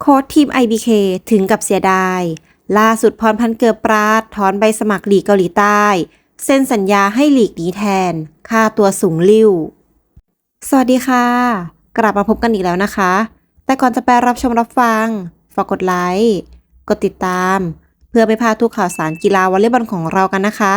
โค้ชทีม IBK ถึงกับเสียดาย ล่าสุดพรพันธ์เกิดปราดถอนใบสมัครหลีกเกาหลีใต้ เซ็นสัญญาให้หลีกนี้แทน ค่าตัวสูงลิ่ว สวัสดีค่ะ กลับมาพบกันอีกแล้วนะคะ แต่ก่อนจะไปรับชมรับฟัง ฝากกดไลค์ กดติดตาม เพื่อไม่พลาดทุกข่าวสารกีฬาวอลเลย์บอลของเรากันนะคะ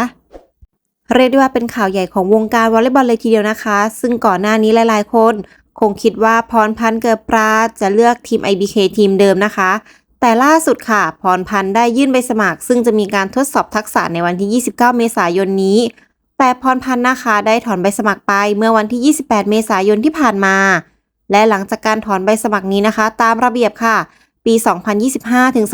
เรียกได้ว่าเป็นข่าวใหญ่ของวงการวอลเลย์บอลเลยทีเดียวนะคะ ซึ่งก่อนหน้านี้หลาย ๆ คน คงคิดว่าพรพันธ์เกิดปราดจะเลือกทีม IBK ทีมเดิมนะคะ แต่ล่าสุดค่ะ พรพันธ์ได้ยื่นใบสมัคร ซึ่งจะมีการทดสอบทักษะในวันที่ 29 เมษายนนี้ แต่พรพันธ์นะคะได้ถอนใบสมัครไปเมื่อวันที่ 28 เมษายนที่ผ่านมา และหลังจากการถอนใบสมัครนี้นะคะ ตามระเบียบค่ะ ปี 2025 ถึง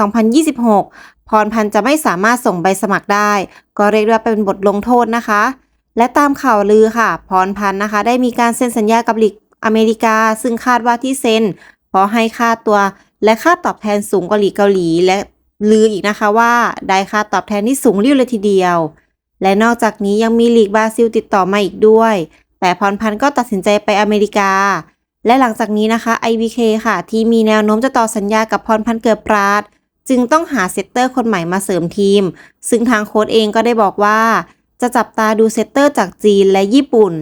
2026 พรพันธ์จะไม่สามารถส่งใบสมัครได้ ก็เรียกว่าเป็นบทลงโทษนะคะและตามข่าวลือค่ะ พรพันธ์นะคะ ได้มีการเซ็นสัญญากับลีก อเมริกา ซึ่งคาดว่าที่เซ็นเพราะให้ค่าตัวและค่าตอบแทนสูงกว่าลีเกาหลีและลืออีกนะคะว่าได้ค่าตอบแทนที่สูงริ่วเลยทีเดียว และนอกจากนี้ยังมีลีกบราซิลติดต่อมาอีกด้วย แต่พรพันธ์ก็ตัดสินใจไปอเมริกา และหลังจากนี้นะคะ IBK ค่ะ ที่มีแนวโน้มจะต่อสัญญากับพรพันธ์เกิดปราด จึงต้องหาเซตเตอร์คนใหม่มาเสริมทีม ซึ่งทางโค้ชเองก็ได้บอกว่า จะจับตาดูเซตเตอร์จากจีนและญี่ปุ่น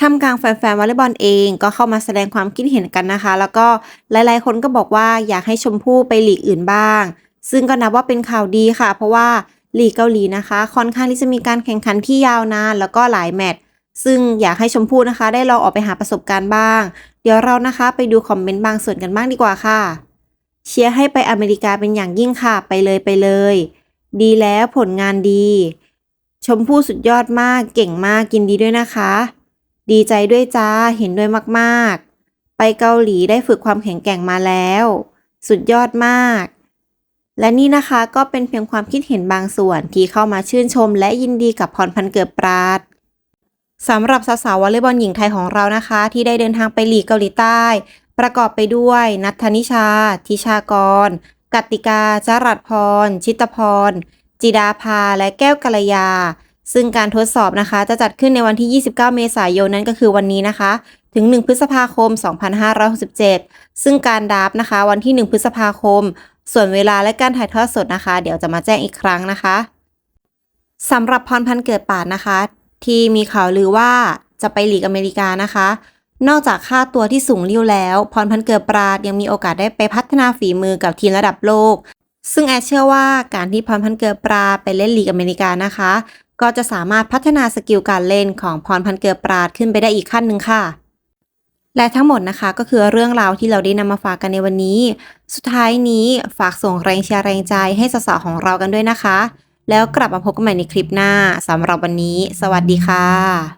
ทำกลางแฟนๆวอลเลย์บอลเองก็เข้ามาแสดงความคิดเห็นกันนะคะ แล้วก็หลายๆ คนก็บอกว่าอยากให้ชมพู่ไปหลีกอื่นบ้าง ซึ่งก็นับว่าเป็นข่าวดีค่ะ เพราะว่าลีกเกาหลีนะคะ ค่อนข้างที่จะมีการแข่งขันที่ยาวนานแล้วก็หลายแมตช์ซึ่งอยากให้ชมพู่นะคะ ได้ลองออกไปหาประสบการณ์บ้าง เดี๋ยวเรานะคะไปดูคอมเมนต์บางส่วนกันบ้างดีกว่าค่ะ เชียร์ให้ไปอเมริกาเป็นอย่างยิ่งค่ะ ไปเลยไปเลย ดีแล้วผลงานดี ชมพู่สุดยอดมากเก่งมากกินดีด้วยนะคะ ดีใจด้วยจ้า เห็นด้วยมากๆ ไปเกาหลีได้ฝึกความแข็งแกร่งมาแล้ว สุดยอดมาก และนี่นะคะก็เป็นเพียงความคิดเห็นบางส่วนที่เข้ามาชื่นชม และยินดีกับพรพันเกิดปราดสำหรับสาวๆวอลเลย์บอลหญิงไทยของเรานะคะ ที่ได้เดินทางไปหลีกเกาหลีใต้ ประกอบไปด้วยนัทธนิชา ทิชากร กัตติกาจรัสพร ชิตพร จิดาภา และแก้วกัลยา ซึ่งการทดสอบนะคะจะจัดขึ้นในวันที่ 29 เมษายนนั่นก็คือวันนี้นะคะ ถึง 1 พฤษภาคม 2567 ซึ่งการดับนะคะ วันที่ 1 พฤษภาคม ส่วนเวลาและการถ่ายทอดสดนะคะ เดี๋ยวจะมาแจ้งอีกครั้งนะคะสำหรับพรพันธ์เกิดป่านนะคะ ที่มีข่าวลือว่าจะไปหลีกอเมริกานะคะ นอกจากค่าตัวที่สูงริ่วแล้ว พรพันธ์เกิดปราดยังมีโอกาสได้ไปพัฒนาฝีมือกับทีมระดับโลก ซึ่งแอดเชื่อว่าการที่พรพันธ์เกิดปราไปเล่นลีกอเมริกานะคะ ก็จะสามารถพัฒนาสกิลการเล่นของพรพันเกือปราดขึ้นไปได้อีกขั้นหนึ่งค่ะ และทั้งหมดนะคะก็คือเรื่องราวที่เราได้นำมาฝากกันในวันนี้ สุดท้ายนี้ฝากส่งแรงเชียร์แรงใจให้สาวๆของเรากันด้วยนะคะ แล้วกลับมาพบกันใหม่ในคลิปหน้าสำหรับวันนี้ สวัสดีค่ะ